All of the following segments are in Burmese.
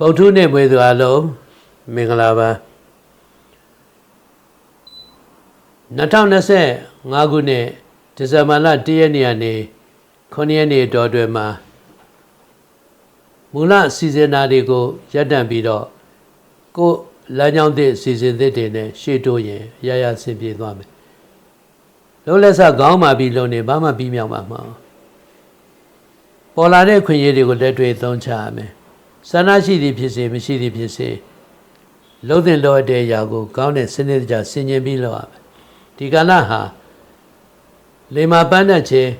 ပုထုနဲ့မွေသူအလုံးမင်္ဂလာပါ2025ခုနှစ်ဒီဇင်ဘာလ1ရက်နေ့ကနေ9ရက်နေ့တော်တွင်မှာမူလစီစဉ်နာတွေကိုရပ်တန့်ပြီးတော့ကိုယ်လမ်းကြောင်းသစ်စီစဉ်သစ်တွေနဲ့ရှေ့တိုးရင်ရရဆင်ပြေသွားမယ်လုံးလက်စခေါင်းမာပြီးလုံးနေဘာမှပြီးမြောက်မှာမဟုတ်ဘူးပေါ်လာတဲ့ခွင့်ရည်တွေကိုလက်တွေ့သုံးချရမယ် ဆန္ဒရှိသည်ဖြစ်စေမရှိသည်ဖြစ်စေလုံးတဲ့လောတဲ့အရာကိုကောင်းတဲ့စနစ်တကျဆင်ခြင်ပြီးလုပ်ရမယ်ဒီကဏ္ဍဟာလေမာပန်းတဲ့ခြင်း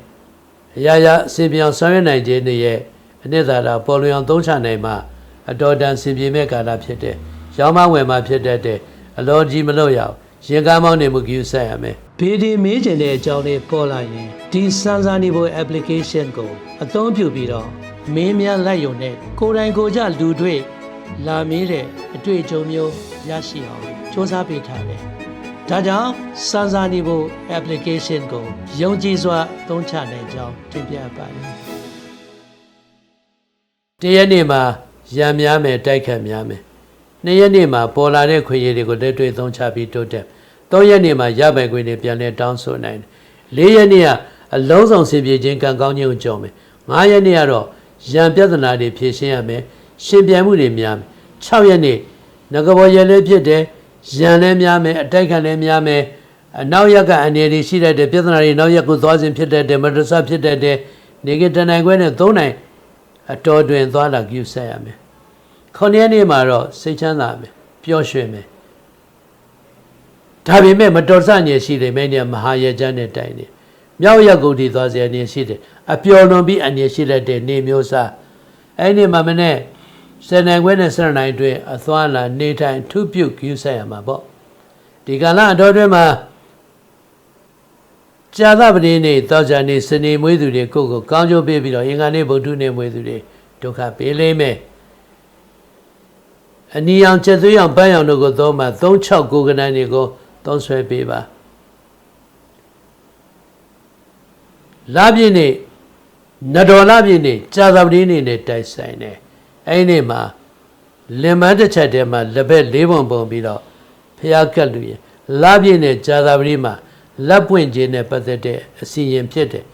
အရာရာအစဉ်ပြောင်ဆောင်ရွက်နိုင်ခြင်းတွေရဲ့အနှစ်သာရပေါ်လွင်အောင်သုံးချနိုင်မှအတော်တန်ဆင်ပြေမဲ့ကာလဖြစ်တဲ့ရောင်းမဝယ်မှာဖြစ်တတ်တဲ့အလောကြီးမလို့ရအောင်ရင်ကားမောင်းနေမှုကြည့်ဆက်ရမယ်ဗီဒီမေးချင်တဲ့အကြောင်းလေးပေါ်လာရင်ဒီစမ်းစာနေဖို့ application ကိုအသုံးပြုပြီးတော့ မင်းများလိုက်ရုံနဲ့ကိုယ်တိုင်ကိုယ်ကြလူတွေ့လာမေးတဲ့အတွေ့အကြုံမျိုးရရှိအောင်စ조사ပေးထားတယ်။ဒါကြောင့်စမ်းစာနေဖို့ application ကိုယုံကြည်စွာသုံးချနိုင်ကြောင်းတင်ပြပါတယ်။တရက်နေ့မှာရံများမယ်တိုက်ခတ်များမယ်။နှစ်ရက်နေ့မှာပေါ်လာတဲ့ခွင့်ရည်တွေကိုလက်တွေ့သုံးချပြီးတိုးတက်။သုံးရက်နေ့မှာရပိုင်ခွင့်တွေပြန်လဲတောင်းဆိုနိုင်တယ်။လေးရက်နေ့ကအလုံးစုံစင်ပြေခြင်းကံကောင်းခြင်းကိုကြုံမယ်။ငါးရက်နေ့ကတော့ ရန်ပြဿနာတွေဖြေရှင်းရမယ်ရှင်ပြန်မှုတွေများမယ်6ရက်နေ့ငကဘောရဲလည်းဖြစ်တယ်ရန်လည်းများမယ်အတိုက်ခံလည်းများမယ်အနောက်ရက်ကအန္တရာယ်တွေရှိတတ်တယ်ပြဿနာတွေနောက်ရက်ကိုသွားစဉ်ဖြစ်တတ်တယ်မတဆဖြစ်တတ်တယ်နေကတနိုင်ခွဲနဲ့သုံးနိုင်အတော်တွင်သွားလာကြည့်ဆက်ရမယ်ခုနှစ်ရက်နေ့မှာတော့စိတ်ချမ်းသာမယ်ပျော်ရွှင်မယ်ဒါပေမဲ့မတော်ဆညေရှိတယ်မင်းကမဟာရေချမ်းနဲ့တိုင်တယ် မြောက်ရက်ကုန်ဒီသွားစရာနေရှိတယ်အပျော်လွန်ပြီးအနေရှိတတ်တဲ့နေမျိုးစားအဲ့ဒီမှာမနဲ့စနေခွဲနဲ့စနေနိုင်အတွင်းအသွားလာနေထိုင်ထုပြုတ်ကြည့်ဆက်ရမှာပေါ့ဒီကလာအတော်တွင်မှာဇာသပတိနေ့တောဇာနေ့စနေမွေးသူတွေကိုယ့်ကိုကောင်းကျိုးပေးပြီးတော့အင်္ဂါနေ့ဗုဒ္ဓနေ့မွေးသူတွေဒုက္ခပေးလိမ့်မယ်အနီအောင်ချက်သွေးအောင်ပန်းအောင်တို့ကိုသုံးမှာ36ကိုကနန်းတွေကိုသုံးဆွဲပေးပါ လာပြည့်နေ့နတော်လာပြည့်နေ့ကြာသပတေးနေ့နဲ့တိုက်ဆိုင်တယ်အဲ့ဒီနေ့မှာလင်မန်းတစ်ချက်တည်းမှာလက်ဘက်၄ပုံပုံပြီးတော့ဖျားကတ်လူရင်လာပြည့်နဲ့ကြာသပတေးမှာလက်ပွင့်ခြင်းနဲ့ပတ်သက်တဲ့အစီရင်ဖြစ်တယ်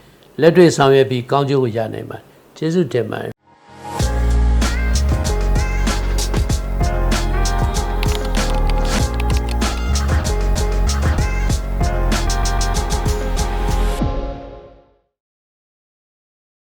လက်တွေ့ဆောင်ရွက်ပြီးကောင်းကျိုးကိုရနိုင်ပါတယ်ကျေးဇူးတင်ပါတယ်